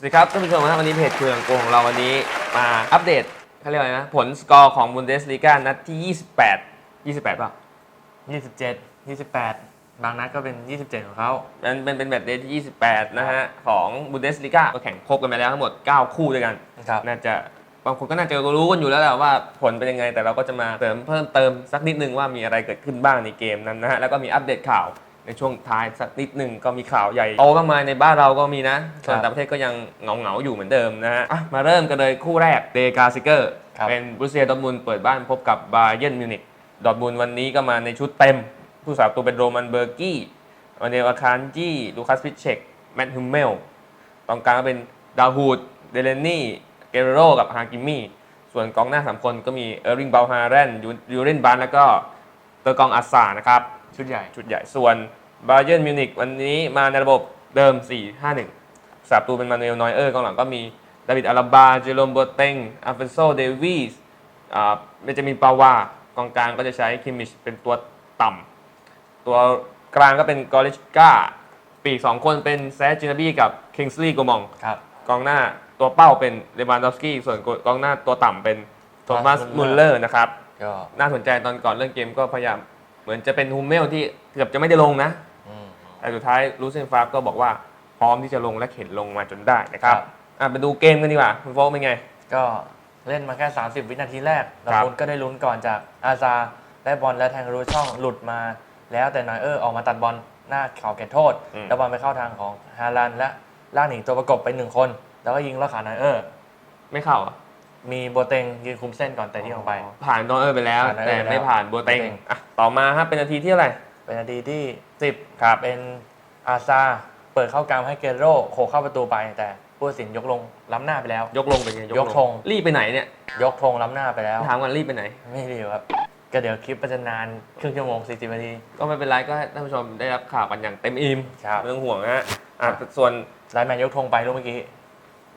สวัสดีครับท่านผู้ชมครับวันนี้เพจเคืองโกของเราวันนี้มาอัปเดตเขาเรียกอะไรนะ ผลสกอร์ของบุนเดสลีกานัดที่ 28 28 ป่ะ 27 28 บางนัดก็เป็น 27 ของเขามันเป็นเป็นแบบเดย์ที่ 28 นะฮะ ของบุนเดสลีกาก็แข่งครบกันไปแล้วทั้งหมด 9 คู่ด้วยกัน ครับ น่าจะบางคนก็น่าจะรู้กันอยู่แล้วแหละว่าผลเป็นยังไงแต่เราก็จะมาเสริมเพิ่มเติมสักนิดนึงว่ามีอะไรเกิดขึ้นบ้างในเกมนั้นนะฮะแล้วก็มีอัปเดตข่าว ในช่วงท้ายสักนิดหนึ่งก็มีข่าวใหญ่โตมากมายในบ้านเราก็มีนะส่วนต่างประเทศก็ยังเหงาเหงาๆอยู่เหมือนเดิมนะฮะอะมาเริ่มกันเลยคู่แรกเดกาซิเกอร์ครับเป็นบรูเซียดอร์ทมุนด์เปิดบ้านพบกับบาเย r n นมิวนิกดอร์ทมุนด์วันนี้ก็มาในชุดเต็ม ผู้สาประตูเป็นโรมันเบอร์กี้วันเดลอาคานจี้ลูคัสพิชเชกแมตต์ฮิมเมลตรงกลางก็เป็นดาวฮูดเดเลนนี่เกเรโรกับฮากิมี่ส่วนกองหน้า3คนก็มีเออร์ริงเบลฮาร์เรนยูเรนบันแล้วก็เตอร์กองอาซานะครับ ชุดใหญ่ ชุดใหญ่ ส่วนบาเย r n นมิวนิกวันนี้มาในระบบเดิม 4-5-1 สาประตูเป็นมานูเอลนอยเออร์กองหลังก็มีดาวิดอาราบา เจโรมโบเตงอัลเฟนโซ เดวิสอ่าเบนจามินปาวากองกลางก็จะใช้คิมมิชเป็นตัวต่ำ ตัวกลางก็เป็นกอริชกาปีกสองคนเป็นแซจินาบีกับคิงส์ลีย์โกมองครับกองหน้าตัวเป้าเป็นเลวานดอฟสกี้ ส่วนกองหน้าตัวต่ำเป็นโทมัส Thomas มุล Muller เลอร์นะครับ ก็น่าสนใจตอนก่อนเริ่มเกมก็พยายาม เหมือนจะเป็นฮูมเมลที่เกือบจะไม่ได้ลงนะ อืม แต่สุดท้ายลูเซนฟาร์ก็บอกว่าพร้อมที่จะลงและเข็นลงมาจนได้นะครับครับ อะไปดูเกมกันดีกว่าคุณโฟกเป็นไง ก็เล่นมาแค่ 30 วินาทีแรกครัดาบ บุนก็ได้ลุ้นก่อนจากอาซาได้บอลและแทงรูช่องหลุดมา แล้วแต่นอยเออร์ออกมาตัดบอลหน้าเขาเขตโทษ แล้วบอลไปเข้าทางของฮาลันและล่ากหนีตัวประกบไปหนึ่งคน แล้วก็ยิงลอดขานอยเออร์ ไม่เข้าอะ มีโบเตงยืนคุมเส้นก่อนแต่ที่ออกไป ผ่านดอนเออร์ไปแล้ว ผ่านแต่ Neuer ไปแล้วไม่ผ่านโบเตงโบเต็ง อะต่อมาครับเป็นนาทีที่อะไหรเป็นนาทีที่ 10ครับเป็นอาซาเปิดเข้ากลางให้เกโรโขกเข้าประตูไปแต่ผู้ตัดสินยกลงล้ำหน้าไปแล้ว ยกลงเป็นไงยกธง รีบไปไหนเนี่ยยกธงล้ำหน้าไปแล้ว ถามกันรีบไปไหน ไม่ดีครับ ก็เดี๋ยวคลิปมันจะนานครึ่งชั่วโมง 40นาที ก็ไม่เป็นไรก็ให้ท่านผู้ชมได้รับข่าวกันอย่างเต็มอิ่มครับ ไม่ต้องห่วงนะฮะอะส่วนไลน์แมนยกธงไปรูปเมื่อกี้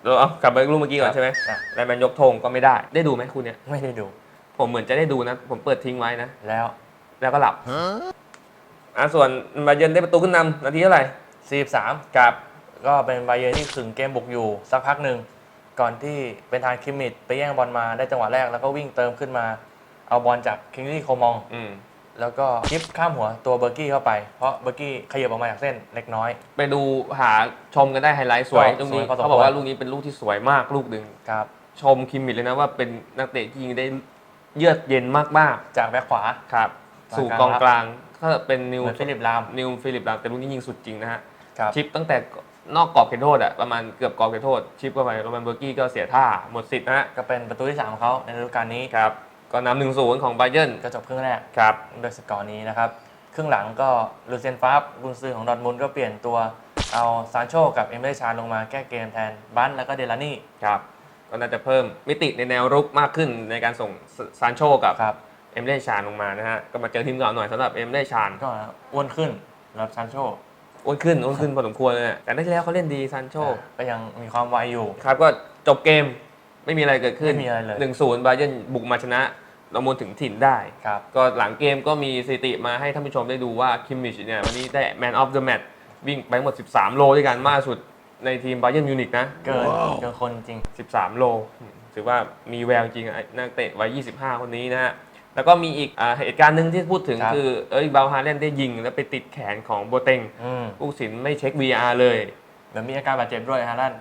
เราเอากลับไปรูปเมื่อกี้ก่อนใช่ไหมอะไลน์แมนยกธงก็ไม่ได้ ได้ดูไหมคุณเนี่ยไม่ได้ดู ผมเหมือนจะได้ดูนะ ผมเปิดทิ้งไว้นะ แล้ว แล้วก็หลับอะส่วนบาเยิร์นได้ประตูขึ้นนำนาทีเท่าไหร่43 กับ ก็เป็นไบเยร์นที่ขึงเกมบุกอยู่ สักพักหนึ่ง ก่อนที่เป็นทางคิมมิดไปแย่งบอลมาได้จังหวะแรกแล้วก็วิ่งเติมขึ้นมา เอาบอลจากคิงลี่โคมอง อืม แล้วก็คลิปข้ามหัวตัวเบอร์กี้เข้าไป เพราะเบอร์กี้ขยับออกมาจากเส้นเล็กน้อย ไปดูหาชมกันได้ไฮไลท์สวยก็ลูกนี้สวยพอสมควร เขาบอกว่าลูกนี้เป็นลูกที่สวยมากลูกหนึ่งครับ ชมคิมมิดเลยนะว่าเป็นนักเตะที่ยิงได้เยือกเย็นมากจากแบ็คขวา ๆครับกลางสู่กองกลางถ้าเป็นนิวเหมือนฟิลิปลาม นิวฟิลิปลามแต่ลูกนี้ยิงสุดจริงนะฮะ ครับ ชิปตั้งแต่นอกกรอบเขตโทษอะประมาณเกือบกรอบเขตโทษ ชิปเข้าไปโรแมนเบอร์กี้ก็เสียท่าหมดสิทธิ์นะฮะก็เป็นประตูที่สามของเขาในฤดูกาลนี้ ครับ ก็นำหนึ่งศูนย์ของไบเยร์นก็จบครึ่งแรกครับโดยสกอร์นี้นะครับ ครึ่งหลังก็ลูเซยนฟาบกุนซือของดอร์ทมุนด์ก็เปลี่ยนตัวเอาซานโชกับเอเมเรชานลงมาแก้เกมแทนบันแล้วก็เดลานี่ครับก็น่าจะเพิ่มมิติในแนวรุกมากขึ้นในการส่งซานโชกับครับเอ็มเล่ชานลงมานะฮะก็มาเจอทีมเก่าหน่อยสำหรับเอ็มเล่ชานก็อ้วนขึ้นสำหรับซานโชอ้วนขึ้นอ้วนขึ้นพอสมควรเลยนะแต่ได้ที่แล้วเขาเล่นดีซานโชก็ยังมีความไวอยู่ครับก็จบเกมไม่มีอะไรเกิดขึ้นไม่มีอะไรเลยหนึ่งศูนย์บาเยร์นบุกมาชนะ เรามูลถึงถิ่นได้ ครับ ก็หลังเกมก็มีสถิติมาให้ท่านผู้ชมได้ดูว่าคิมมิชเนี่ยวันนี้ได้แมนออฟเดอะแมตช์วิ่งไปทั้งหมด 13 โลด้วยกันมากสุดในทีมบาเยร์นมิวนิกนะ เกินเกินคนจริง 13 โล ถือว่ามีแววจริงอะนักเตะวัย 25 คนนี้นะฮะ แล้วก็มีอีกอ่าเหตุการณ์หนึ่งที่พูดถึงครับคือเอ้ยบาลฮาเลนได้ยิงแล้วไปติดแขนของโบเต็งอืม ผู้สินไม่เช็ค VR เลย เดี๋ยวมีอาการบาดเจ็บด้วยฮะด้าน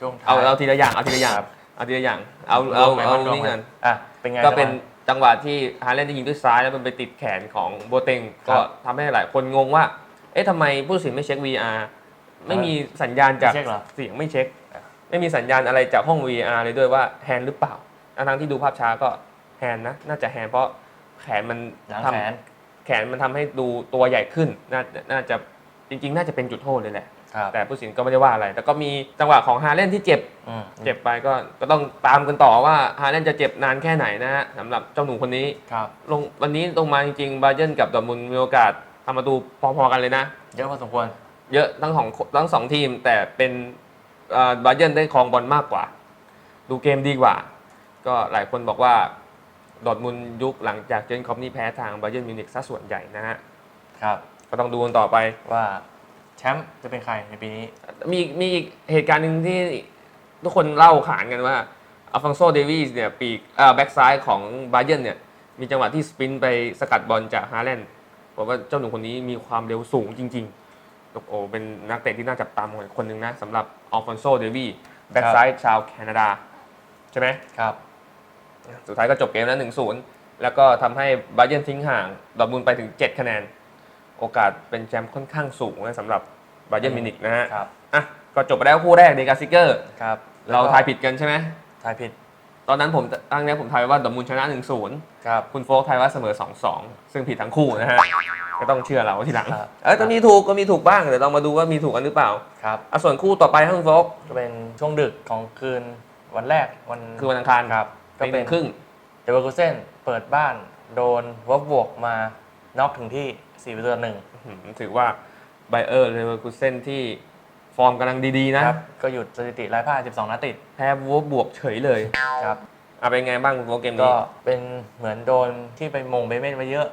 ช่วงท้ายเอาเอาทีละอย่างเอาทีละอย่างครับ เอาทีละอย่างเอาเอาลงไหนเอาบ้งลงนี่ไหกัน อะเป็นไงก็เป็น จังหวะจังหวะที่ฮาเลนได้ยิงด้วยซ้ายแล้วมันไปติดแขนของโบเต็งครัก็บทำให้หลายคนงงว่า เอ๊ะทำไมผู้สินไม่เช็ค VR ไม่มีสัญญาณจากไม่เช็คเหรอ เสียงไม่เช็คอะไม่มีสัญญาณอะไรจากห้อง VR เลยด้วยว่าแฮนด์หรือเปล่าทั้งๆที่ดูภาพช้าก็แฮนด์นะ น่าจะแฮนด์เพราะแขนมันหลังทำ แขน แขนมันทำให้ดูตัวใหญ่ขึ้น น่าน่าจะจริง ๆ น่าจะเป็นจุดโทษเลยแหละ ครับแต่ผู้สินก็ไม่ได้ว่าอะไร แต่ก็มีจังหวะของฮาเลนที่เจ็บ อืมเจ็บไปก็ก็ต้องตามกันต่อว่าฮาเลนจะเจ็บนานแค่ไหนนะฮะสำหรับเจ้าหนูคนนี้ ครับ ลงวันนี้ลงมาจริงๆบาเยร์นกับดอร์ทมุนด์มีโอกาสทำประตูพอๆกันเลยนะ เยอะพอสมควร เยอะทั้งของทั้งสองทีมแต่เป็นบาเยร์นได้ครองบอลมากกว่า ดูเกมดีกว่า ก็หลายคนบอกว่าดอร์ทมุนด์ยุคหลังจากเจอร์เกนคล็อปนี่แพ้ทางบาเยร์นมิวนิกซะส่วนใหญ่นะฮะ ครับ ก็ต้องดูกันต่อไป ว่า แชมป์จะเป็นใครในปีนี้ มีมีอีกเหตุการณ์หนึ่งที่ทุกคนเล่าขานกันว่าอัลฟองโซเดวีสเนี่ยปีกอ่าแบ็กซ้ายของบาเยนเนี่ยมีจังหวะที่สปรินต์ไปสกัดบอลจากฮาแลนด์ผมว่าเจ้าหนุ่มคนนี้มีความเร็วสูงจริงๆโอ้โหเป็นนักเตะที่น่าจับตามองคนหนึ่งนะสำหรับอัลฟอนโซเดวีแบ็กซ้ายชาวแคนาดา ใช่ไหมครับ สุดท้ายก็จบเกมแล้วหนึ่งศูนย์แล้วก็ทำให้บาเยนทิ้งห่างดอร์ทมุนด์ไปถึง 7 คะแนน โอกาสเป็นแชมป์ค่อนข้างสูงนะสำหรับบาเยนมิวนิกนะฮะครับอะก็จบไปแล้วคู่แรกเดกาซิเกอร์ครับเราทายผิดกันใช่ไหมทายผิด ตอนนั้นผมตั้งเนี้ยผมทายว่าดอร์ทมุนด์ชนะ 1-0ครับคุณโฟกทายว่าเสมอ 2-2 ซึ่งผิดทั้งคู่นะฮะก็ต้องเชื่อเราทีหลังครับเอ้ยก็มีถูกก็มีถูกบ้างเดี๋ยวเรามาดูว่ามีถูกกันหรือเปล่าครับอะส่วนคู่ต่อไปครับคุณโฟกก็เป็นช่วงดึกของคืนวันแรกวันคือวันอังคารครับก็ตีหเป็นึ่นงครึ่งเดวอร์กูเซนเปิดบ้านโดนวบบวกมาน็อกถึงที่ 4ประตูต่อหนึ่งอื้อหือถือว่าไบเออร์เลเวอร์คูเซนที่ฟอร์มกำลังดีๆนะ ครับก็หยุดสถิติไร้พ่าย12นัดติดแพ้วัวบวกเฉยเลยครับ อะเป็นไงบ้างคุณโฟกเกมก็นี้เป็นเหมือนโดนที่ไปมงเบเมนมาเยอะ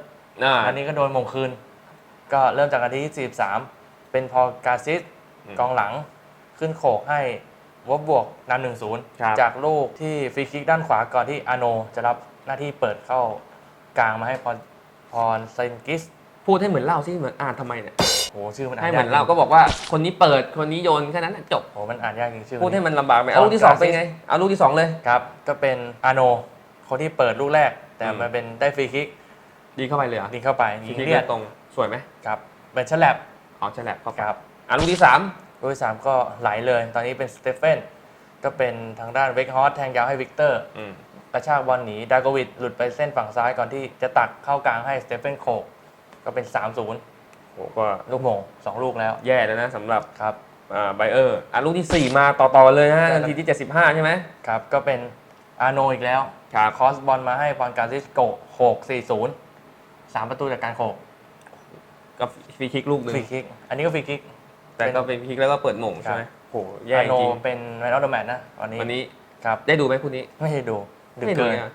อ่า อันนี้ก็โดนมงคืน ก็เริ่มจากนาทีที่43 เป็นพอกาซิสอืมกองหลังขึ้นโขกให้วบบวกนำหนึ่งศูนย์ครับ จากลูกที่ฟรีคิกด้านขวาก่อนที่อาโน จะรับหน้าที่เปิดเข้ากลางมาให้พรพรเซนกิส พูดให้เหมือนเล่าสิเหมือนอ่านทำไมเนี่ยโหชื่อมันอ่านให้เหมือนยเล่าก็บอกว่าคนนี้เปิดคนนี้โยนแค่นั้นแหละจบโหมันอ่านยากจริงชื่อพูดให้มันลำบากไหมเอาลูกที่สองเป็นไงเอาลูกที่สองเลย ครับก็เป็นอาโนคนที่เปิดลูกแรก แต่อืม มันเป็นได้ฟรีคิกดีเข้าไปเลยเหรอะยิงเข้าไปยิงทีเลียดตรงสวยไหมครับเป็นฉลับเอาฉลับเข้าไปครับอะลูกที่สามลูกที่สามก็ไหลเลย ตอนนี้เป็นสเตเฟนก็เป็นทางด้านเวกฮอสแทงยาวให้วิกเตอร์อืมกระชากบอลหนีดาโกวิดหลุดไปเส้นฝั่งซ้ายก่อนที่จะตักเข้ากลางให้สเตเฟนโคก ก็เป็น 3-0โหก็ลูกโมงสองลูกแล้วแย่แล้วนะสำหรับครับ อ่าไบเออร์อะลูกที่สี่มาต่อ ๆ เลยนะฮะใช่นาทีที่ 75 ใช่ไหมครับก็เป็นอาโนอีกแล้วครับคอสบอลมาให้พรการซิสโกโขก4-0สามประตูจากการโขกก็ฟรีคิกลูกหนึ่งฟรีคิก อันนี้ก็ฟรีคิก แต่ก็เป็นฟรีคิกแล้วก็เปิดหม่งใช่ไหมโหแย่อาจโนริงเป็นแมนออฟเดอะแมตนะวันนี้วันนี้ครับได้ดูไหมคู่นี้ไม่ได้ดูดึกไม่ดูเกินเนี่ย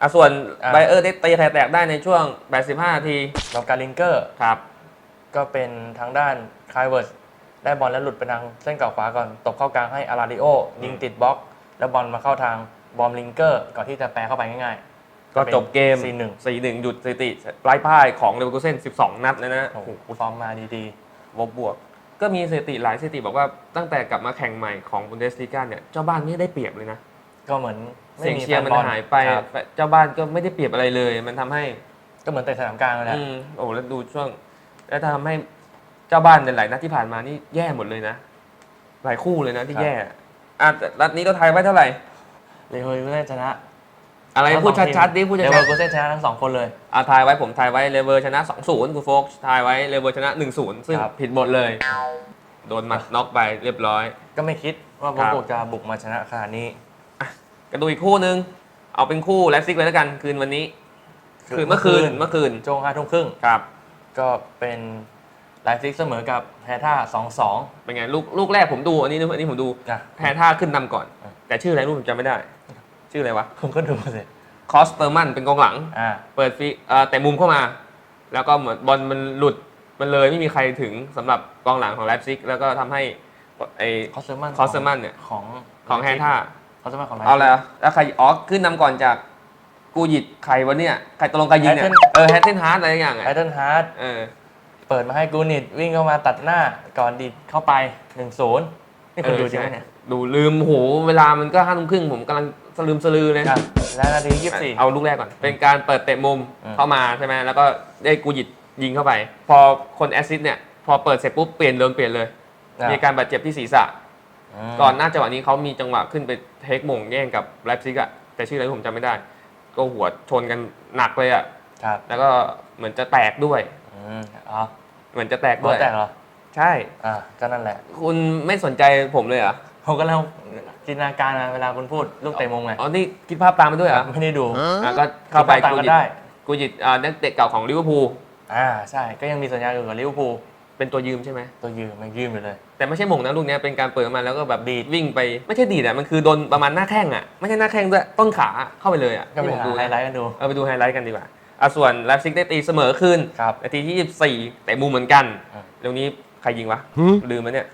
อะส่วนอะ ไบเออร์ได้ตีแแตกได้ในช่วง 85 นาทีกับการลิงเกอร์ ครับ ก็เป็นทางด้านคายเวิร์สได้บอลแล้วหลุดไปทางเส้นเก่าขวาก่อน ตบเข้ากลางให้อาราดิโอยิงติดบล็อก แล้วบอลมาเข้าทางบอมลิงเกอร์ ก่อนที่จะแปลเข้าไปง่ายๆก็จบเกม4 1 4-1 หยุดสถิติปลายพ่ายของเลเวอร์คูเซน12 นัดเลยนะโอ้โหฟอร์มมาดีลบบวก ก็มีสถิติหลายสถิติบอกว่าตั้งแต่กลับมาแข่งใหม่ของบุนเดสลีกาเนี่ย เจ้าบ้านไม่ได้เปรียบเลยนะ ๆ ก็เหมือนไม่ เสียงมีเชียร์มันแฟบอลหายไป ครับ เจ้าบ้านก็ไม่ได้เปรียบอะไรเลย มันทำให้ ก็เหมือนเตะสนามกลางเลยแหละอืมโอ้แล้วดูช่วง แล้วทำให้เจ้าบ้านในหลายนัดที่ผ่านมานี่แย่หมดเลยนะ หลายคู่เลยนะที่แย่อะแต่นัดนี้ก็ทายไว้เท่าไหร่ เลยเฮยก็ได้ชนะอะไรพูดชัดๆดิพูดเดวชัอดร์กูเซนชนะทั้งสองคนเลยๆอะทายไว้ผมทายไว้เลเวอร์ชนะ 2-0คุณโฟกทายไว้เลเวอร์ชนะ 1-0 ซึ่งครับ ผิดหมดเลย โดนมัดน็อกไปเรียบร้อย ก็ไม่คิดว่าครับโบกจะบุกมาชนะขนาดนี้ กันดูอีกคู่นึง เอาเป็นคู่แลฟซิกเลยแล้วกัน คืนวันนี้ คืนเมื่อคืนเมื่อคืนช่วงห้าทุ่มครึ่งครับ ก็เป็นไลฟ์ซิกเสมอกับแฮท่าสองสองเป็นไงลูกลูกแรกผมดูอันนี้อันนี้ผมดูนะแพ้ท่าขึ้นนำก่อนอะแต่ชื่ออะไรลูกผมจำไม่ได้ ชื่ออะไรวะผมก็ดูสิคอสเตอร์มันเป็นกองหลังอ่าเปิดฟรีเอ่อแต่มุมเข้ามา แล้วก็เหมือนบอลมันหลุดมันเลยไม่มีใครถึงสำหรับกองหลังของไลฟ์ซิกแล้วก็ทำให้ไอคอสเซอร์มันคอสเตอร์มันเนี่ยของของแฮท่า คอสเซอร์มันของไลฟ์เอาแล้วแล้วใครอ๋อขึ้นนำก่อนจากกูหยิดใครวะเนี่ยใครตกลงใครยิงเนี่ยเออแฮตเทนฮาร์ดอะไรอย่างไออะเดนฮาร์ดเออเปิดมาให้กูนิดวิ่งเข้ามาตัดหน้าก่อนดิดเข้าไป1นศูนย์นี่คุณดูจริงไหมเนี่ยดูลืมโหเวลามันก็ห้าทุ่มครึ่งผมกำลังสลืมสลือเลยครับและนาทียี่สิบสี่ เอาลูกแรกก่อน เป็นการเปิดเตะมุมอืม เข้ามาใช่ไหมแล้วก็ได้กูหยิดยิงเข้าไป พอคนแอสซิสต์เนี่ย พอเปิดเสร็จปุ๊บเปลี่ยนเดินเปลี่ยนเลย มีการบาดเจ็บที่ศีรษะ ก่อนหน้าจังหวะนี้เขามีจังหวะขึ้นไป เทคมงแย่งกับไลฟ์ซิกอะแต่ชื่ออะไรผมจำไม่ได้ ก็หัวชนกันหนักเลยอะครับแล้วก็เหมือนจะแตกด้วย อืมอ๋อเหมือนจะแตกหัด้ววยแตกเหรอ ใช่ อ่า ก็นั่นแหละ คุณไม่สนใจผมเลยเหรอผมก็เล่าจินตนาการมาเวลาคุณพูดลูกเตะมุมไง อ๋อนี่คิดภาพตามไปด้วยเหรอไม่ได้ดู อะก็เข้าไปตามกูกัหนยิดได้ กูหยิดอ่านักเตะเก่าของลิเวอร์พูล อ่า ใช่ ก็ยังมีสัญญาอยู่กับลิเวอร์พูล เป็นตัวยืมใช่ไหม ตัวยืมมันยืมอยู่เลย แต่ไม่ใช่หม่งนะลูกเนี้ยเป็นการเปิดมาแล้วก็แบบดีดวิ่งไปไม่ใช่ดีดอะมันคือโดนประมาณหน้าแข้งอะไม่ใช่หน้าแข้งด้วยต้นขาเข้าไปเลยอะก็ไปที่ผมหาดูไฮนะไลท์กันดูเอาไปดูไฮไลท์กันดีกว่าอะส่วนไลฟ์ซิกได้ตีเสมอขึ้นครับนาทีที่24แต่มุมเหมือนกันอืมเร็วนี้ใครยิงวะลืมแล้วเนี่ย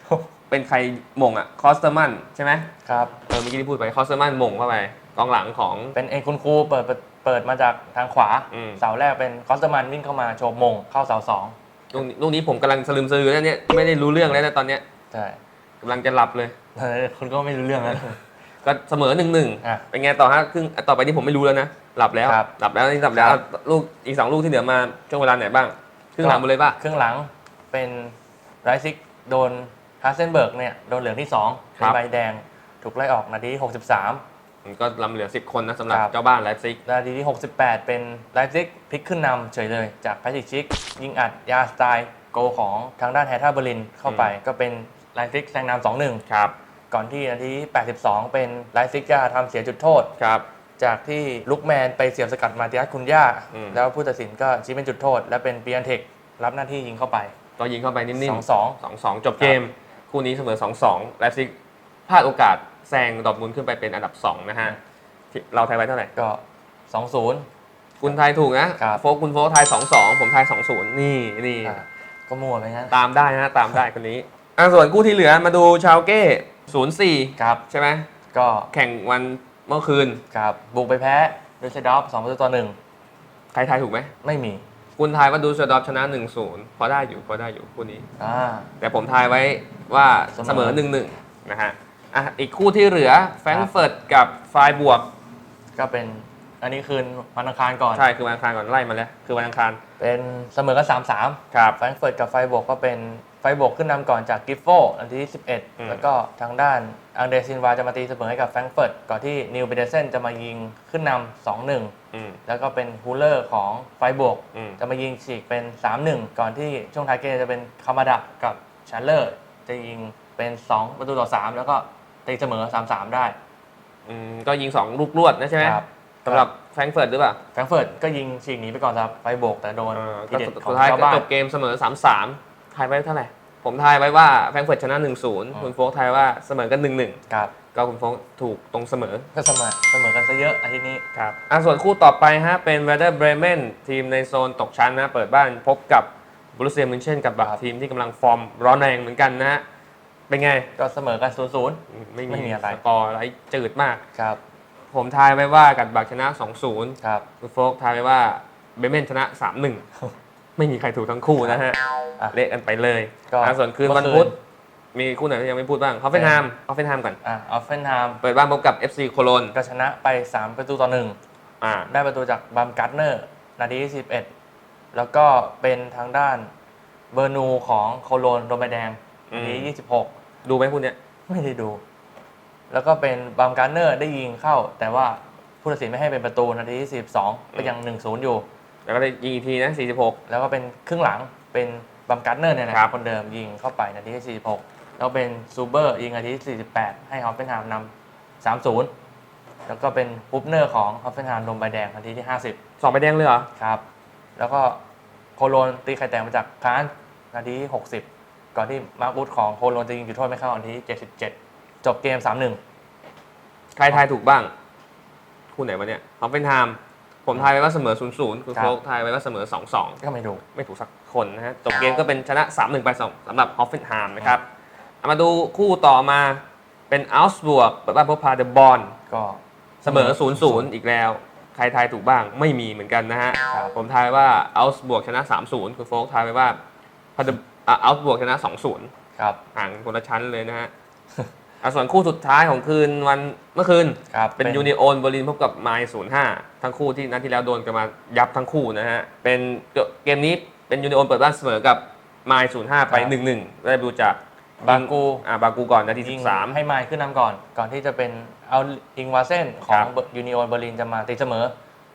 เป็นใครหม่งอะคอสเตอร์มันใช่ไหมครับเออเมื่อกี้ที่พูดไปคอสเตอร์มันหม่งเข้าไปกองหลังของเป็นเอ็นคุณครูเปิดเปิดเปิดมาจากทางขวาอืมเสาแรกเป็นคอสเตอร์มันวิ่งเข้ามาโชว์มงเข้าเสาสอง ลูกนี้ลูกนี้ผมกำลังสลืมสลือแล้วเนี่ยไม่ได้รู้เรื่องแล้วนะตอนเนี้ยใช่กำลังจะหลับเลยเออคุณก็ไม่รู้เรื่องแล้วก็เสมอหนึ่งหนึ่งอะเป็นไงต่อฮะครึ่งต่อไปนี้ผมไม่รู้แล้วนะหลับแล้วครับหลับแล้วนี่หลับแล้วครับ ลูกอีกสองลูกที่เหลือมาช่วงเวลาไหนบ้างครึ่งหลังหมดเลยป่ะครึ่งหลังเป็นไรซิกโดนฮาเซนเบิร์กเนี่ยโดนเหลืองที่2เป็นใบแดงถูกไล่ออกนาที ที่63ก็ลำเหลือ 10 คนนะสำหรับครับ เจ้าบ้านไลฟ์ซิก นาทีที่ 68 เป็นไลฟ์ซิกพลิกขึ้นนำเฉยเลยจากแพทริกชิก ยิงอัดยาสไตล์โกของทางด้านแฮท่าเบอร์ลินเข้าไปก็เป็นไลฟ์ซิกแซงนำ2-1ครับ ก่อนที่นาทีที่ 82 เป็นไลฟ์ซิกจะทำเสียจุดโทษ ครับ จากที่ลุกแมนไปเสียบสกัดมาติยัสคุณย่า อืม แล้วผู้ตัดสินก็ชี้เป็นจุดโทษ และเป็นปีอันเทค รับหน้าที่ยิงเข้าไป ก็ยิงเข้าไปนิ่ม2-2ๆสองสองจบเกม คู่นี้เสมอ 2-2 ไลฟ์ซิกพลาดโอกาส แซงดอร์ทมุนด์ขึ้นไปเป็นอันดับ 2 นะฮะที่เราทายไว้เท่าไหร่ ก็2-0คุณทายถูกนะ ครับ โฟกคุณโฟกทาย 2-2 ผมทาย 2-0 นี่นี่อะก็มั่วไปงั้นตามได้นะตามได้คนนี้อะส่วนคู่ที่เหลือมาดูชาวเก้ 0-4 ครับ ใช่ไหมก็แข่งวันเมื่อคืน ครับบุกไปแพ้ดูเซดอฟ2ประตูต่อใครทายถูกไหม1ไม่มีคุณทายว่าดูสดอฟชนะ 1-0 พอได้อยู่พอได้อยู่คู่นี้ อ่า แต่ผมทายไว้ว่าเสเสมมออ1-1 นะฮะ อะอีกคู่ที่เหลือแฟรงก์เฟิร์ตกับไฟบวก ก็เป็นอันนี้คืนวันอังคารก่อน ใช่คือวันอังคารก่อนไล่มาแล้วคือวันอังคารเป็นเสมอกัน3-3ครับแฟรงก์เฟิร์ตกับไฟบวกก็เป็นไฟบวกขึ้นนำก่อนจากกิฟโฟนาทีที่อืม11 แล้วก็ทางด้านอังเดรซินวาจะมาตีเสมอให้กับแฟรงก์เฟิร์ตก่อนที่นิวเบเดเซนจะมายิงขึ้นนำ2-1 อืม แล้วก็เป็นฮูลเลอร์ของไฟบวก อืม จะมายิงฉีกเป็น 3-1 ก่อนที่ช่วงท้ายเกมจะเป็นคามาดะกับชาเลอร์ จะยิงเป็น 2 ประตูต่อ 3 แล้วก็ ตีเสมอ 3-3 ได้อืมก็ยิง 2 ลูกรวดนะใช่ไหมครับสำหรับแฟรงก์เฟิร์ตหรือเปล่าแฟรงก์เฟิร์ตก็ยิงฉีกหนีไปก่อนครับไฟบวกแต่โดนเออทีก็เด็ดสุดของท้ายชาวก็บ้าน จบเกมเสมอ 3-3ทายไว้เท่าไหร่ ผมทายไว้ว่าแฟรงก์เฟิร์ตชนะ1-0 คุณโฟกทายว่าเสมอกัน1-1 ครับก็คุณโฟกถูกตรงเสมอ ก็เสมอเสมอกันซะเยอะอาทิตย์นี้ ครับอะส่วนคู่ต่อไปฮะ เป็น w e r d e r Bremen ทีมในโซนตกชั้นนะ เปิดบ้านพบกับบรูเซียมินเชนกับบักครับทีมที่กำลังฟอร์มร้อนแรงเหมือนกันนะฮะ เป็นไงก็เสมอกัน0-0ไม่ไม่มีอะไร สกอร์อะไรจืดมาก ครับ ผมทายไว้ว่ากัดบักชนะ 2-0ครับ คุณโฟกทายไว้ว่าเบเมนชนะ 3-1 ไม่มีใครถูกทั้งคู่นะฮะอะเละกันไปเลยก็อะส่วนคืนเมื่วันอคืนพุธมีคู่ไหนที่ยังไม่พูดบ้างฮอฟเฟนไฮมฮอฟเฟนไฮมก่อนอะออฟเฟนไฮมเปิดบ้านพบกับ FC โคโลนก็ชนะไป 3 ประตูต่อ1อ่า ได้ประตูจากบัมการ์เนอร์นาทีที่11 แล้วก็เป็นทางด้านเบอร์นูของโคโลนโดนใบแดงอืม นาทีที่26 ดูไหมคู่เนี้ยไม่ได้ดู แล้วก็เป็นบัมการ์เนอร์ได้ยิงเข้า แต่ว่าผู้ตัดสินไม่ให้เป็นประตูนาทีที่42ก็ยัง1-0อยู่ แล้วก็ได้ยิงอีกทีนะ46 แล้วก็เป็นครึ่งหลังเป็นบัมการ์เนอร์เนี่ยนะคครัรับบคนเดิมยิงเข้าไปนาทีที่46 แล้วเป็นซูเบอร์ยิงนาทีที่48 ให้ฮอฟเฟนไฮมนำ3-0 แล้วก็เป็นฮุปเนอร์ของฮอฟเฟนไฮมโดนใบแดงนาทีที่ 50 สองใบแดงเลยเหรอ ครับ แล้วก็โคโลนตีไข่แตกมาจากคานนาทีที่60 ก่อนที่มาร์คอุดของโคโลนจะยิงจุดโทษไม่เข้านาทีที่ 77 จบเกม 3-1 ใครทายถูกบ้างคู่ไหนวะเนี่ยฮอฟเฟนไฮมผมทายไว้ว่าเสมอ0-0คุณครับ โฟกทายไว้ว่าเสมอ2-2ก็ไม่ดูไม่ถูกสักคนนะฮะจบเกมก็เป็นชนะ 3-1 ไปสองสำหรับฮอฟเฟนไฮมนะครับเอามาดูคู่ต่อมาเป็นอัลส์บวกเปิดบ้านพบพาเดบอลก็เสมอ0-0อีกแล้ว ใครทายถูกบ้างไม่มีเหมือนกันนะฮะ ครับผมทายว่าอัลส์บวกชนะ 3-0 คุณโฟกทายไว้ว่าพาเด อัลส์บวกชนะ2-0ครับห่างคนละชั้นเลยนะฮะอะส่วนคู่สุดท้ายของคืนวันเมื่อคืนครับเป็นยูนิโอนเบอร์ลินพบกับไมล์05ทั้งคู่ที่นัดที่แล้วโดนกันมายับทั้งคู่นะฮะ เป็นเกมนี้เป็นยูนิโอนเปิดบ้านเสมอกับไมล์05ไป1-1ได้ดูจากบากูอ่าบากูก่อนนาทียิง13ให้ไมค์ขึ้นนำก่อน ก่อนที่จะเป็นเอาอิงวาเซนขอครังบยูนิโอนเบอร์ลินจะมาตีเสมอ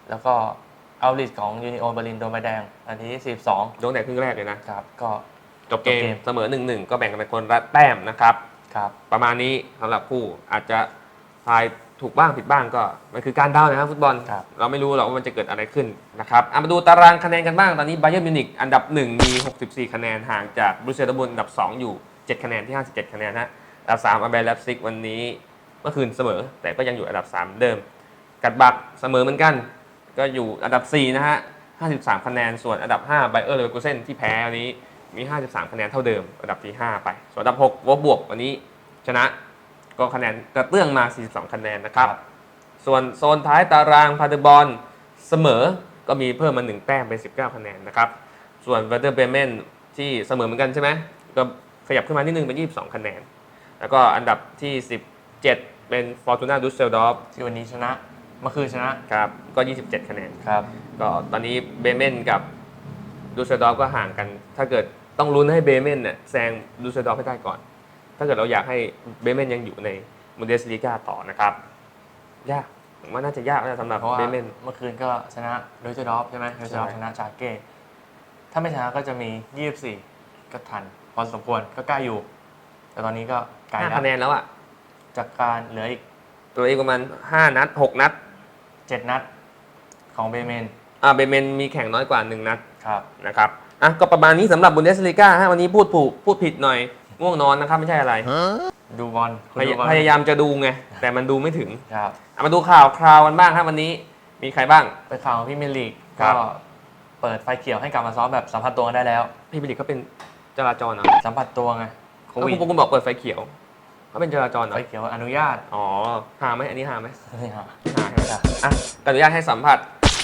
แล้วก็เอาลิสของยูนิโอนเบอร์ลินโดนใบแดงนาทีที่โดนแต่ครึ่งแรกเลยนะ42ครับก็ จบเกมจบเกม เสมอ1-1ก็แบ่งกันเป็นคนละแต้มนะครับ ครับ ประมาณนี้สำหรับคู่อาจจะทายถูกบ้างผิดบ้างก็ มันคือการเดานะครับฟุตบอล ครับ เราไม่รู้หรอกว่ามันจะเกิดอะไรขึ้นนะครับเอามาดูตารางคะแนนกันบ้าง ตอนนี้ไบเ e อร์มิวนิกอันดับ 1 มี 64 คะแนนห่างจากบรูเซียดอร์ทมุนด์อันดับ 2 อยู่ 7 คะแนนที่ 57 คะแนนฮะอันดับ3อาเบลเลปซิกวันนี้เมื่อคืนเสมอ แต่ก็ยังอยู่อันดับ 3 เดิม กัดบักเสมอเหมือนกัน ก็อยู่อันดับ 4 นะฮะ 53 คะแนนส่วนอันดับ5ไบเออร์เลเวอร์กูเซนที่แพ้วันนี้ มี 53 คะแนนเท่าเดิมอันดับที่ 5 ไป ส่วนอันดับ6วบบวกวันนี้ชนะก็คะแนนกระเตื้องมา 42 คะแนนนะครับ ส่วนโซนท้ายตารางพาเดบอลเสมอก็มีเพิ่มมา 1 แต้มเป็น 19 คะแนนนะครับ ส่วนเวเดอร์เบเมนที่เสมอเหมือนกันใช่ไหมก็ขยับขึ้นมานิดนึงเป็น 22 คะแนน แล้วก็อันดับที่ 17 เป็นฟอร์ตูนาดุสเซลดอฟที่วันนี้ชนะเมื่อคืนชนะครับก็ 27 คะแนนครับก็ตอนนี้เบเมนกับดูสเซลดอฟก็ห่างกัน ถ้าเกิด ต้องลุ้นให้เบเมนเนี่ยแซงดูสเซลดอฟให้ได้ก่อน ถ้าเกิดเราอยากให้เบเมนยังอยู่ในมูเดสลีกาต่อนะครับ ยากผมว่าน่าจะยากนะสำหรับเพราะว่าเบเมนเมื่อคืนก็ชนะโดยเจดอฟใช่ไหมโดยเจดอฟใช่ชนะจากเก้ถ้าไม่ชนะก็จะมี 24 ก็ทัน พอสมควรก็ใกล้อยู่ แต่ตอนนี้ก็ไกลห้าแล้วคะแนนแล้วอะจากการเหลืออีกตัวเองประมาณ5นัด6นัด7นัดของเบเมนอ่าเบเมนมีแข่งน้อยกว่า 1 นัดครับนะครับ อะก็ประมาณนี้สำหรับบุนเดสลีกาฮะวันนี้พูดผูกพูดผิดหน่อยง่วงนอนนะครับไม่ใช่อะไร ดูบอลคุณพยดูบอลพยายามจะดูไง แต่มันดูไม่ถึงครับอะมาดูข่าวคราวกันบ้างครับวันนี้มีใครบ้าง ไปข่าวของพี่เมยร์ลีกครัก็บ เปิดไฟเขียวให้กลับมาซ้อมแบบสัมผัสตัวกันได้แล้ว พี่บิลิกเขาเป็นจราจรเหรอสัมผัสตัวไงโคเขาวิดคุณคุณบอกเปิดไฟเขียวเขาเป็นจราจรเหรไฟอเขียวอนุญาตอ๋อหาไหมอันนี้หาไหมนี่ฮะหาใช่ไหมอะอนุญาตให้สัมผัส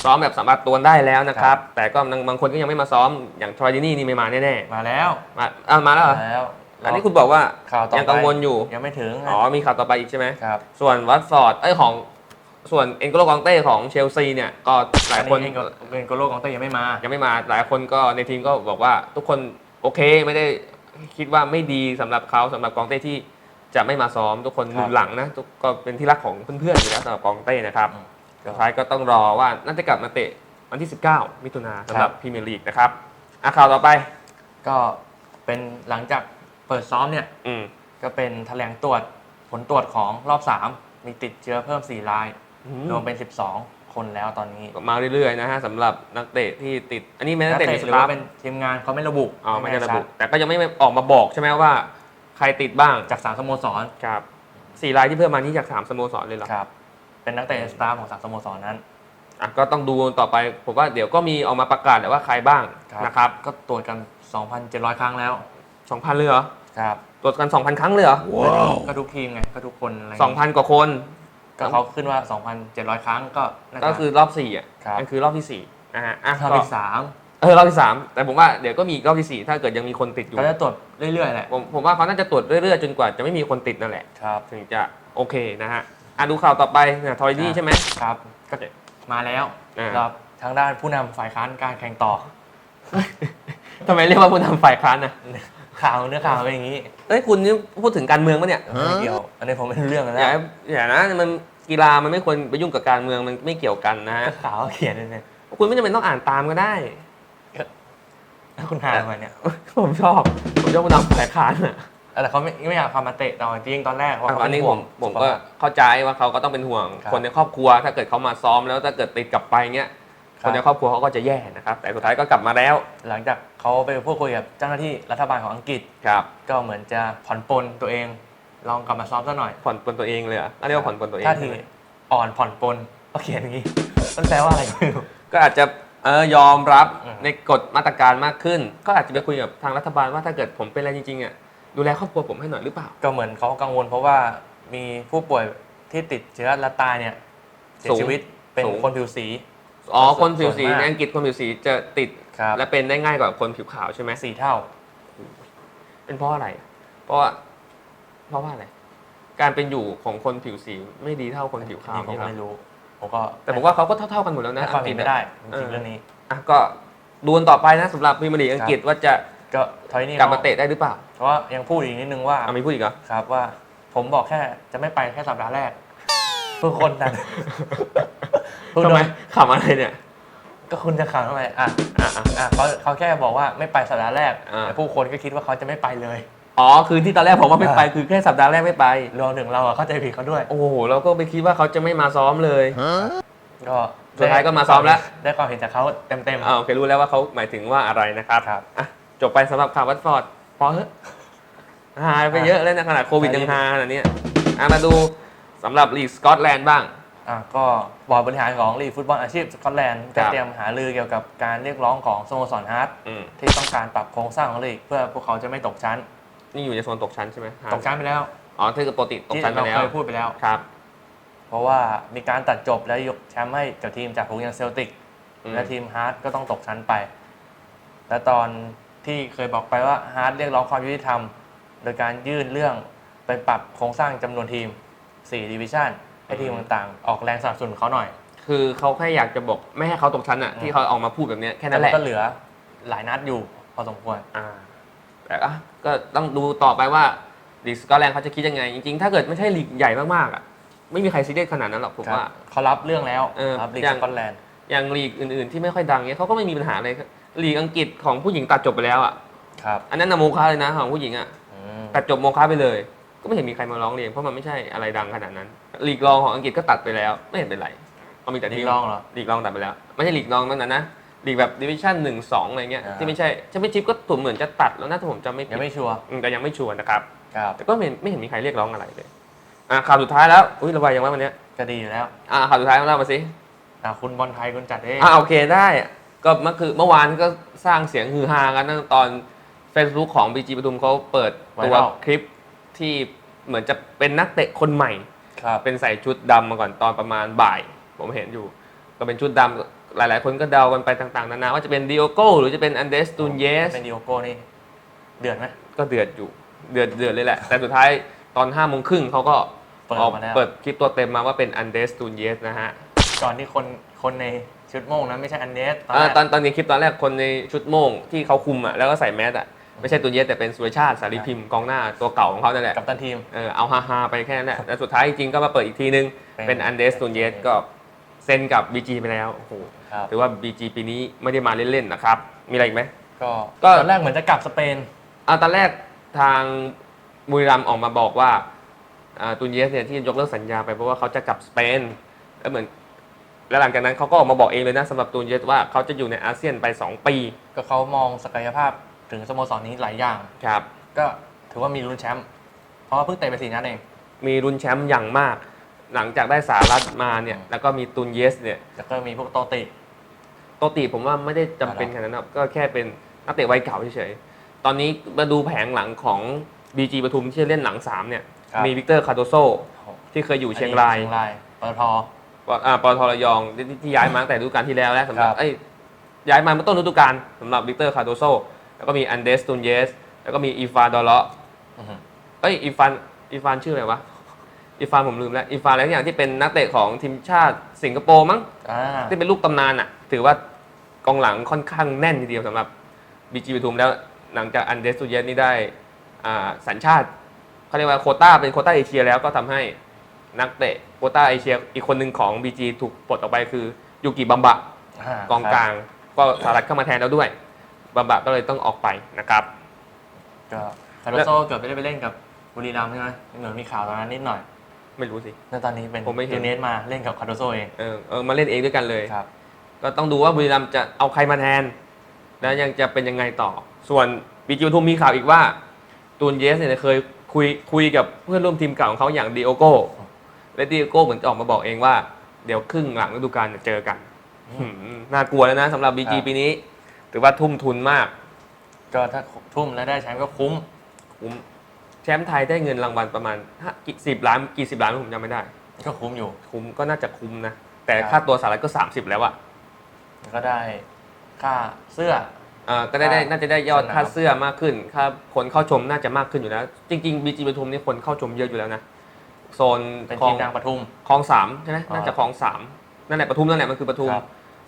ซ้อมแบบสัมผัสตัวได้แล้วนะครับ แต่ก็บางคนก็ยังไม่มาซ้อมอย่างทรอยดินี่นี่ไม่มาแน่มาแล้วๆมาอะมาแล้วเหรอมาแล้วอันนี้คุณบอกว่าข่าวต่อยังไปกังวลอยู่ยังไม่ถึงอ๋อมีข่าวต่อไปอีกใช่ไหมครับส่วนวัตฟอร์ดเอ้ยของส่วนเอ็นโกโลกองเต้ของเชลซีเนี่ยก็หลายคน อัเองก็เป็นโกโลของเต้ยังไม่มา ยังไม่มาหลายคนก็ในทีมก็บอกว่าทุกคนโอเคไม่ได้คิดว่าไม่ดีสำหรับเขาสำหรับกองเต้ที่จะไม่มาซ้อม ทุกคนครับ หนุนหลังนะทุกก็เป็นที่รักของเพื่อนๆอยู่แล้วสำหรับกองเต้นะครับอืม สุดท้ายก็ต้องรอว่าน่าจะกลับมาเตะวันที่ 19 มิถุนาสำหรับครับพรีเมียร์ลีกนะครับอะข่าวต่อไป ก็เป็นหลังจากเปิดซ้อมเนี่ยอืมก็เป็นแถลงตรวจผลตรวจของรอบ 3 มีติดเชื้อเพิ่ม 4 ราย รวมเป็น 12 คนแล้วตอนนี้ก็มาเรื่อยๆนะฮะสำหรับนักเตะที่ติด อันนี้ไม่นันักกเตะเตะในหสรือตาฟว่าเป็นทีมงานเขาไม่ระบุอ๋อไม่ได้ระบุแน่ชัแต่ก็ยังไม่ออกมาบอกใช่ไหมว่าใครติดบ้างจากสามสโมสร ครับสี่รายที่เพิ่มมานี่จากสามสโมสรเลยเหรอครับ เป็นนักเตะสตาฟของสามสโมสรนั้น อะก็ต้องดูต่อไป ผมว่าเดี๋ยวก็มีออกมาประกาศแหละว่าใครบ้างครับ นะครับก็ตรวจกัน 2,700 ครั้งแล้ว 2,000เลยเหรอครับ ตรวจกัน 2,000 ครั้งเลยเหรอก็ทุกทีมไง ก็ทุกคนอะไร2,000 กว่าคน ก็เขาขึ้นว่า 2,700 ครั้งก็น่าจะ ก็คือรอบ4อะครับนั่นคือรอบที่4นะฮะอะรอบก็ที่สามเออรอบที่3แต่ผมว่าเดี๋ยวก็มีอีกรอบที่4ถ้าเกิดยังมีคนติดอยู่ ก็จะตรวจเรื่อยๆแหละผมผมว่าเขาน่าจะตรวจเรื่อยๆจนกว่าจะไม่มีคนติดนั่นแหละ ครับ ถึงจะโอเคนะฮะ อะดูข่าวต่อไปเนี่ยทอยดี้ใช่ไหม ครับก็มาแล้วอ่า ครับทางด้านผู้นำฝ่ายค้านการแข่งต่อ ทำไมเรียกว่าผู้นำฝ่ายค้านนะข่าวเนื้อข่าวเป็นอย่างนี้เอ้ยคุณนี่พูดถึงการเมืองปะเนี่ยไม่เกี่ยว อันนี้ผมไม่รู้เรื่องนะอย่าอย่านะมันกีฬามันไม่ควรไปยุ่งกับการเมืองมันไม่เกี่ยวกันนะฮะก็ข่าวเขียนเลยเนี่ยคุณไม่จำเป็นต้องอ่านตามก็ได้ แล้วคุณหาทำไมเนี่ย ผมชอบ ผมชอบผู้นำฝ่ายค้านอะ แต่เขาไม่ไม่อยากพามาเตะต่อจริงๆตอนแรกว่าเขาอันนี้เป็ผห่วมงผมสุขก็ภาพเข้าใจว่าเขาก็ต้องเป็นห่วง ครับคนในครอบครัวถ้าเกิดเขามาซ้อมแล้วถ้าเกิดติดกลับไปเงี้ยคครับ นในครอบครัวเขาก็จะแย่นะครับ แต่สุดท้ายก็กลับมาแล้วหลังจากเขาไปพูดคุยกับเจ้าหน้าที่รัฐบาลของอังกฤษ ครับก็เหมือนจะผ่อนปลนตัวเอง ลองกลับมาซ้อมซะหน่อย ผ่อนปลนตัวเองเลยเหรอะเรียกว่าผ่อนปลนตัวเองท่าทีใช่ไหมอ่อนผ่อนปลนก็เขียนอย่างนี้ มันแปลว่าอะไรก็ไม่รู้ ก็อาจจะเออยอมรับอืม ในกฎมาตรการมากขึ้น ก็อาจจะไปคุยกับทางรัฐบาลว่าถ้าเกิดผมเป็นอะไรจริงๆอะ ดูแลครอบครัวผมให้หน่อยหรือเปล่า ก็เหมือนเขากังวลเพราะว่ามีผู้ป่วยที่ติดเชื้อและตายเนี่ยเสียสูงชีวิตเป็นสูง คนผิวสี อ๋อส่วนคนผิวสีส่วนมากในอังกฤษคนผิวสีจะติดครับ และเป็นได้ง่ายกว่าคนผิวขาวใช่ไหมสี่เท่า เป็นเพราะอะไร เพราะว่าเพราะว่าอะไร การเป็นอยู่ของคนผิวสีไม่ดีเท่าคนผิวขาวนี่ผมนี่หรอไม่รู้ ผมก็แต่ผมว่าเขาก็เท่าๆกันหมดแล้วให้นะความเห็นไม่ได้จเอริองๆเรื่องนี้ อะก็ดูกันต่อไปนะสำหรับพรีเมียร์ลีกอังกฤษว่าจะ ก็ทอยนี่กลับมาเตะได้หรือเปล่า เพราะว่ายังพูดอีกนิดนึงว่าอะมีพูดอีกเหรอครับว่าผมบอกแค่จะไม่ไปแค่สัปดาห์แรกเพื่อคนนั้นเพื่อทำโดไมนขำอะไรเนี่ย ก็คุณจะขังทำไมอะอะอะอะเขาเขาแค่บอกว่าไม่ไปสัปดาห์แรกอ่าแต่ผู้คนก็คิดว่าเขาจะไม่ไปเลยอ๋อคือที่ตอนแรกผมว่าไม่ไปคือแค่สัปดาห์แรกไม่ไปรวมถึงเราอะเข้าใจผิดเขาด้วย โอ้โหเราก็ไปคิดว่าเขาจะไม่มาซ้อมเลยก็สุดท้ายก็มาซ้อมแล้ว ได้ความเห็นจากเขาเต็มอ่าโอเครู้แล้วว่าเขาหมายถึงว่าอะไรนะครับครับอะ จบไปสำหรับข่าววัตฟอร์ดพอเถอะหายไปเยอะเลยนะขนาดโควิดยังหาขนาดเนี้ยอะมาดูสำหรับลีกสกอตแลนด์บ้างอะก็บอร์ดบริหารของลีกฟุตบอลอาชีพสกอตแลนด์ครัจะบเตรียมหารือเกี่ยวกับการเรียกร้องของสโมสรฮาร์ดอืมที่ต้องการปรับโครงสร้างของลีกเพื่อพวกเขาจะไม่ตกชั้น นี่อยู่ในโซนตกชั้นใช่ไหมตกชั้นไปแล้วอ๋อถ้าเกิดปกติตกที่ชั้นไปเราแล้วเคยพูดไปแล้วครับ เพราะว่ามีการตัดจบและยกแชมป์ให้กับทีมจากฝูงอย่างเซลติกอืมและทีมฮาร์ดก็ต้องตกชั้นไป และตอน ที่เคยบอกไปว่าฮาร์ดเรียกร้องความยุติธรรม โดยการยื่นเรื่องไปปรับโครงสร้างจำนวนทีม4ดิวิชั่นให้ทีมต่างๆ ออกแรงสนับสนุนเขาหน่อยคือเขาแค่อยากจะบอกไม่ให้เขาตกชั้นอะอืมที่เขาออกมาพูดแบบเนี้ยแค่แต่นั้นแหมันละก็เหลือหลายนัดอยู่พอสมควร อ่าแต่อะก็ต้องดูต่อไปว่าลีกสกอตแลนด์เขาจะคิดยังไง จริงๆ ถ้าเกิดไม่ใช่ลีกใหญ่มากๆอะไม่มีใครซีเรียสขนาดนั้นหรอกผมว่าเขารับเรื่องแล้วเออครับลีกอย่างสกอตแลนด์ อย่างลีกอื่นๆที่ไม่ค่อยดังเนี้ยเขาก็ไม่มีปัญหาเลย ลีกอังกฤษของผู้หญิงตัดจบไปแล้วอะครับอันนั้นนะโมฆะเลยนะของผู้หญิงอะอืมตัดจบโมฆะไปเลย ก็ไม่เห็นมีใครมาร้องเรียนเพราะมันไม่ใช่อะไรดังขนาดนั้นลีกรองของอังกฤษก็ตัดไปแล้ว ไม่เห็นเป็นไรเอามีแต่ลีที่กรองเหรอ ลีกรองตัดไปแล้วไม่ใช่ลีกรองนั่นนะนะลีกแบบดิวิชั่นหนึ่งสองอะไรเงี้ยอ่า ที่ไม่ใช่แชมเปี้ยนชิพก็ถูกเหมือนจะตัดแล้วนะถ้าผมจำไม่ผิยัดงไม่ชัวร์อืมแต่ยังไม่ชัวร์นะครับ ครับแต่ก็ไม่เห็นไม่เห็นมีใครเรียกร้องอะไรเลยอะข่าวสุดท้ายแล้วอุ้ยระบายยังไงวันเนี้ยก็ดีอยู่แล้วอะข่าวสุดท้ายของเรามาสิอะคุณบอลไทยคุณจัดเองอะโอเคได้ ก็เมื่อคือเมื่อวานก็สร้างเสียงฮือฮากันตั้งแต่ตอน Facebook ของ BG ปทุมเขาเปิดตัวคลิปที่เหมือนจะเป็นนักเตะคนใหม่ ครับ เป็นใส่ชุดดำมาก่อนตอนประมาณบ่าย ผมเห็นอยู่ ก็เป็นชุดดำหลาย ๆ คนก็เดากันไปต่าง ๆ นานาว่าจะเป็นดิโอโก้หรือจะเป็นอันเดสตูนเยส เป็นดิโอโก้นี่ เดือดไหม ก็เดือดอยู่เดือดเดือดเลยแหละ แต่สุดท้ายตอน5้าโมงครึ่งเขาก็เปิดออกมาแล้ว เปิดคลิปตัวเต็มมาว่าเป็นอันเดสตูนเยสนะฮะ ก่อนที่คนคนใน ชุดโม่งนั้นไม่ใช่อันเนสเออตอนตอนนี้คลิปตอนแรกคนในชุดโม่งที่เขาคุมอะแล้วก็ใส่แมสอะไม่ใช่ตูนเยสแต่เป็นสุรชาติสารีพิมพ์กองหน้าตัวเก่าของเขานั่นแหละ กับตันทีม เออเอาฮาๆไปแค่นั้นแหละแล้วสุดท้ายจริงๆก็มาเปิดอีกทีนึงเป็นอันเดสตูนเยสก็เซ็นกับ BG ไปแล้วโอ้โหครับ ถือว่า BG ปีนี้ไม่ได้มาเล่นๆนะครับ มีอะไรอีกไหม ก็ก็ ตอนแรกเหมือนจะกลับสเปน อ่าตอนแรกทางบุรีรัมย์ออกมาบอกว่าอ่าตูนเยสเนี่ยที่ยกเลิกสัญญาไปเพราะว่าเขาจะกลับสเปนแล้วเหมือน แล้วหลังจากนั้นเขาก็ออกมาบอกเองเลยนะสำหรับตูนเยสว่าเขาจะอยู่ในอาเซียนไป 2 ปีก็เขามองศักยภาพถึงสโมสรนี้หลายอย่าง ครับ ก็ถือว่ามีลุ้นแชมป์เพราะว่าเพิ่งเตะไปสี่นัดเอง มีรุนแชมป์อย่างมาก หลังจากได้สารัฐมาเนี่ยแล้วก็มีตูนเยสเนี่ยแล้วก็มีพวกโตติ โตติผมว่าไม่ได้จำเป็นขนาดนั้นหรอกก็แค่เป็นนักเตะวัยเก่าเฉยๆตอนนี้มาดูแผงหลังของ BG ปทุมที่เล่นหลัง3เนี่ยครับ มีวิกเตอร์คาโดโซที่เคยอยู่เชียงราย เชียงรายปตทป อ่าปตทระยองที่ที่ย้ายมาตั้งแต่ฤดูกาลที่แล้วแล้วสำหรับครับเอ้ยย้ายมาเมื่อต้นฤดูกาลสำหรับวิกเตอร์คาโดโซแล้วก็มีอันเดสตูนเยส แล้วก็มีอีฟานดอลเลาะอื้อหือเอ้ยอีฟานอีฟานชื่ออะไรวะอีฟานผมลืมแล้วอีฟานอะไรสักอย่างที่เป็นนักเตะของทีมชาติสิงคโปร์มั้ง อ่าที่เป็นลูกตำนานอะ ถือว่ากองหลังค่อนข้างแน่นทีเดียวสำหรับบีจีปทุมแล้วหลังจากอันเดสตูเยสนี่ได้อ่าสัญชาติเขาเรียกว่าโควต้าเป็นโควต้าเอเชียแล้วก็ทำให้ นักเตะโควต้าเอเชีย อีกคนหนึ่งของ BG ถูกปลดออกไปคือยูกิบัมบะกองกลาง ก็สหรัฐเข้ามาแทนแล้วด้วยบัมบะก็เลยต้องออกไปนะครับก็คาร์โดโซเกือบไม่ได้ไปเล่นกับบุรีรัมย์ใช่ไหมเหมือนมีข่าวตอนนั้นนิดหน่อย ไม่รู้สิแล้วตอนนี้เป็นผมไม่เห็นยูเนสมาเล่นกับคาร์โดโซเองเออเออมาเล่นเองด้วยกันเลยครับ ก็ต้องดูว่าบุรีรัมย์จะเอาใครมาแทน แล้วยังจะเป็นยังไงต่อ ส่วนบีจีปทุมมีข่าวอีกว่าตูนเยสเนี่ยเคยคุยคุยกับเพื่อนร่วมทีมเก่าของเขาอย่างดิโอโก้ และดิโอโก้เหมือนจะออกมาบอกเองว่า เดี๋ยวครึ่งหลังฤดูกาลจะเจอกันอืมหืมน่ากลัวแล้วนะสำหรับบีจีครับปีนี้ ถือว่าทุ่มทุนมาก ก็ถ้าทุ่มแล้วได้แชมป์ก็คุ้ม คุ้ม แชมป์ไทยได้เงินรางวัลประมาณห้ากี่สิบล้านกี่สิบล้านผมจำไม่ได้ ก็คุ้มอยู่ คุ้มก็น่าจะคุ้มนะ แต่ครับค่าตัวสหรัฐก็ 30 แล้วอะแล้วก็ได้ค่าเสื้ออ่าก็ได้ได้ครับน่าจะได้ยอดสนามค่าเสื้อมากขึ้นค่าคนเข้าชมน่าจะมากขึ้นอยู่แล้ว จริงๆบีจีปทุมนี่คนเข้าชมเยอะอยู่แล้วนะ โซนเป็นคลอทีงมดังปทุม คลองสามใช่ไหมอ่าน่าจะคลองสามนั่นแหละปทุมนั่นแหละมันคือปทุมครับ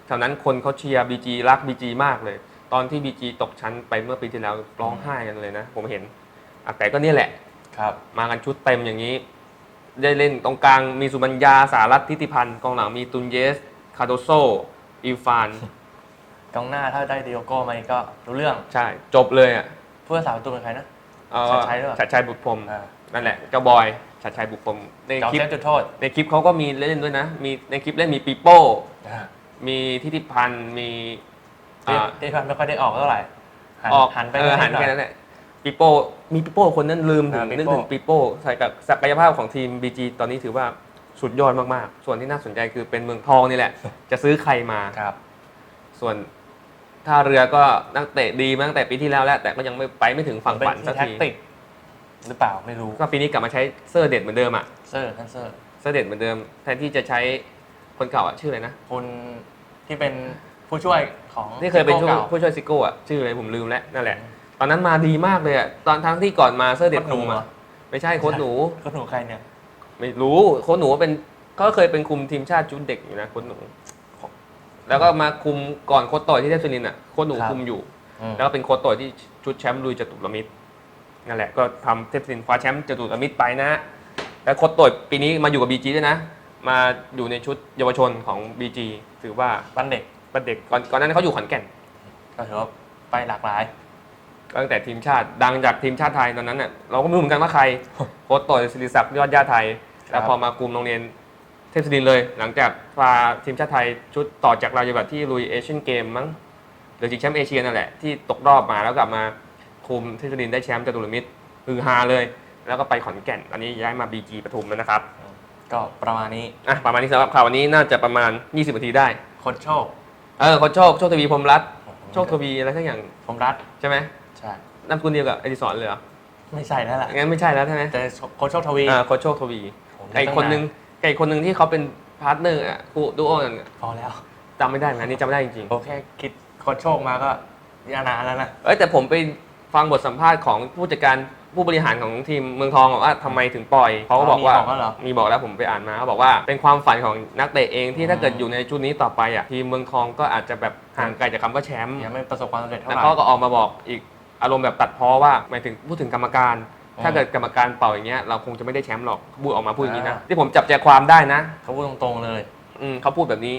แถวนั้นคนเขาเชียร์บีจีรักบีจีมากเลย ตอนที่บีจีตกชั้นไปเมื่อปีที่แล้วร้องไห้กันเลยนะ ผมเห็นอะแต่ก็เนี่ยแหละ ครับ มากันชุดเต็มอย่างนี้ ได้เล่นตรงกลางมีสุบัญญาสารัตทิติพันธ์กองหลังมีตุนเยส คาโดโซอีฟาน กองหน้าถ้าได้ดิโอโก้มาก็รู้เรื่องใช่ จบเลยอะเพื่อสาวประตูเป็นใครนะ เอ่อชัดชัยด้วยเหรอชัดชัยบุตรพรหมอ่า นั่นแหละ เจ้าบอย ชัดชัยบุตรพรหมในเจ้าคลิปเซฟจุดโทษในคลิปเขาก็มีเล่นด้วยนะ มีในคลิปเล่นมีปีโป้ อ่ามีทิติพันธ์มีที่อ่าที่พันไม่ค่อยได้ออกเท่าไหร่หันออกหันไปเออหันดหน่แค่อยนั้นแหละปีโป้มีปีโป้คนนั้นลืมถึงอ่าปีนึกโป้ ถึงปีโป้ใส่กับศักยภาพของทีมบีจีตอนนี้ถือว่าสุดยอดมากๆ ส่วนที่น่าสนใจคือเป็นเมืองทองนี่แหละ จะซื้อใครมา ครับ ส่วนท่าเรือก็นักเตะดีมาตั้งแต่ปีที่แล้วแล้วแต่ก็ยังไม่ไปไม่ถึงฝั่งเป็นฝันสักแท็กที ติก หรือเปล่าไม่รู้ก็ปีนี้กลับมาใช้เซอร์เด็ดเหมือนเดิมอะเซอร์ท่านเซอร์เซอร์เด็ดเหมือนเดิม แทนที่จะใช้คนเก่าอะชื่ออะไรนะคุณที่เป็นผู้ช่วยของที่เคยเป็นผู้ซิโก้ผู้ช่วยซิโก้อะชื่ออะไรผมลืมแล้วนั่นแหละ ตอนนั้นมาดีมากเลยอะตอนทั้งที่ก่อนมาเซอร์เด็ดโค้ชหนูคุมเหรอะอไม่ใช่โค้ชหนูก็หนูใครเนี่ยไม่รู้โค้ชหนูเป็นก็เคยเป็นคุมทีมชาติชุดเด็กอยู่นะโค้ชหนู แล้วก็มาคุมก่อนโค้ชต่อยที่เทพศิรินทร์อะโค้ชหนูครับคุมอยู่อืมแล้วก็เป็นโค้ชต่อยที่ชุดแชมป์ลุยจตุรมิตร นั่นแหละก็ทำเทพศิรินทร์คว้าแชมป์จตุรมิตรไปนะ แล้วโค้ชต่อยปีนี้มาอยู่กับ BG ด้วยนะ มาอยู่ในชุดเยาวชนของ BG ถือว่าบ้านเด็กเป็นเด็กก่อนก่อนหนานั้นเขาอยู่ขอนแก่น ก็ถือว่าไปหลากหลาย ตั้งแต่ทีมชาติดังจากทีมชาติไทยตอนนั้นเน่ะเราก็ไม่รู้เหมือนกันว่าใคร โค้ชต่อยศิริศักดิ์ยอดญาติไทย แล้วพอมาคุมโรงเรียนเทพศิรินทร์เลย หลังจากพาทีมชาติไทยชุดต่อจากรายวัฒที่ลุยเอเชียนเกมมั้งหรือชิงแชมป์เอเชียนั่นแหละที่ตกรอบมาแล้วกลับมา คุมเทพศิรินทร์ได้แชมป์จตุรมิตรฮือฮาเลย แล้วก็ไปขอนแก่นอันนี้ย้ายมาบีจีปทุมแล้วนะครับก็ประมาณนี้อะประมาณนี้สำหรับข่าววันนี้น่าจะประมาณ 20นาทีได้โค้ชโชคเออโค้ชโชคโชคทวีพรหมรัตน์โชคทวีอะไรทั้งอย่างผมรัฐใช่ไหมใช่นามสกุลเดียวกับอดิศรเลยเหรอไม่ใช่นั่นแหละงั้นไม่ใช่แล้วใช่ไหมแต่โค้ชโชคทวีอ่าโค้ชโชคทวีผมไอคนนึงไอคนนึงที่เขาเป็นพาร์ทเนอร์อะคู่ดูโอกันพอแล้วจำไม่ได้เหมือนกันอันนี่จำไม่ได้จริงโอเคคิดโค้ชโชคมาก็ยานานแล้วนะๆเอ้ยแต่ผมไป ฟังบทสัมภาษณ์ของผู้จัดการผู้บริหารของทีมเมืองทองบอกว่าทำไมถึงปล่อยเขาก็บอกว่ามีบอกแล้วเหรอ มีบอกแล้วผมไปอ่านมาเขาบอกว่าเป็นความฝันของนักเตะเองที่ถ้าเกิดอยู่ในชุดนี้ต่อไปอะทีมเมืองทองก็อาจจะแบบห่างไกลจากคำว่าแชมป์ ยังไม่ประสบความสำเร็จเท่าแล้วไหร่เขาก็ออกมาบอกอีกอารมณ์แบบตัดพ้อว่าหมายถึงพูดถึงกรรมการ อืมถ้าเกิดกรรมการเป่าอย่างเงี้ยเราคงจะไม่ได้แชมป์หรอกพูดออกมาพูดอย่างนี้นะอ่า ที่ผมจับใจความได้นะเขาพูดตรงๆเลย อืมเขาพูดแบบนี้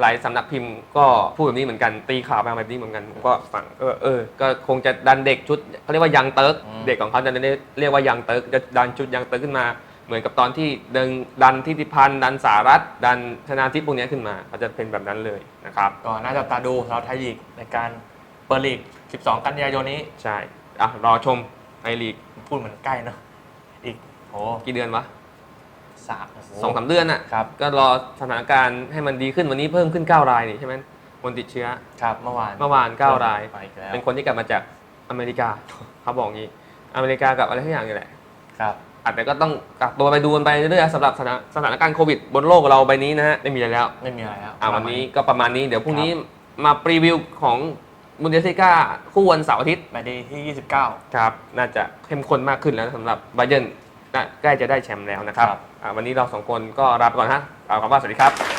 หลายสำนักพิมพ์ก็พูดแบบนี้เหมือนกันตีข่าวมาแบบนี้เหมือนกันผมก็ฟังเออเออก็คงจะดันเด็กชุดเขาเรียกว่ายังเติร์กอืมเด็กของเขาจะเรียกเรียกว่ายังเติร์กจะดันชุดยังเติร์กขึ้นมาเหมือนกับตอนที่ดึงดันทิติพันธ์ดันสารัตดันธนาทิพย์พวกเนี้ยขึ้นมาเขาจะเป็นแบบนั้นเลยนะครับก็น่าจะตาดูสำหรับไทยลีกในการเปิดลีก 12 กันยายนนี้ใช่อะรอชมไอลีกพูดเหมือนใกล้เนอะอีกโหกี่เดือนวะ สามโโหสองสามเดือนอะครับก็รอสถานการณ์ให้มันดีขึ้นวันนี้เพิ่มขึ้น 9 รายนี่ใช่ไหมคนติดเชื้อครับเมื่อวานเมื่อวาน 9 ราย ไปอีกแล้วเป็นคนที่กลับมาจากอเมริกาเขาบอกงี้ อเมริกากับอะไรทุกอย่างนี่แหละครับอาจจะก็ต้องกักตัวไปดูกันไปเรื่อยๆสำหรับสถานสถานการณ์โควิดบนโลกเราใบนี้นะฮะไม่มีอะไรแล้วไม่มีอะไรแล้วอ่าวันนี้ก็ประมาณนี้เดี๋ยวพรุ่งนี้มารีวิวของบุนเดสลิก้าคู่วันเสาร์อาทิตย์ไปดีที่ 29 ครับ น่าจะเข้มข้นมากขึ้นแล้วสำหรับไบเยร์นน่า ใกล้จะได้แชมป์แล้วนะครับครับอ่าวันนี้เราสองคนก็ลาไปก่อนฮะกล่าวคำว่าสวัสดีครับ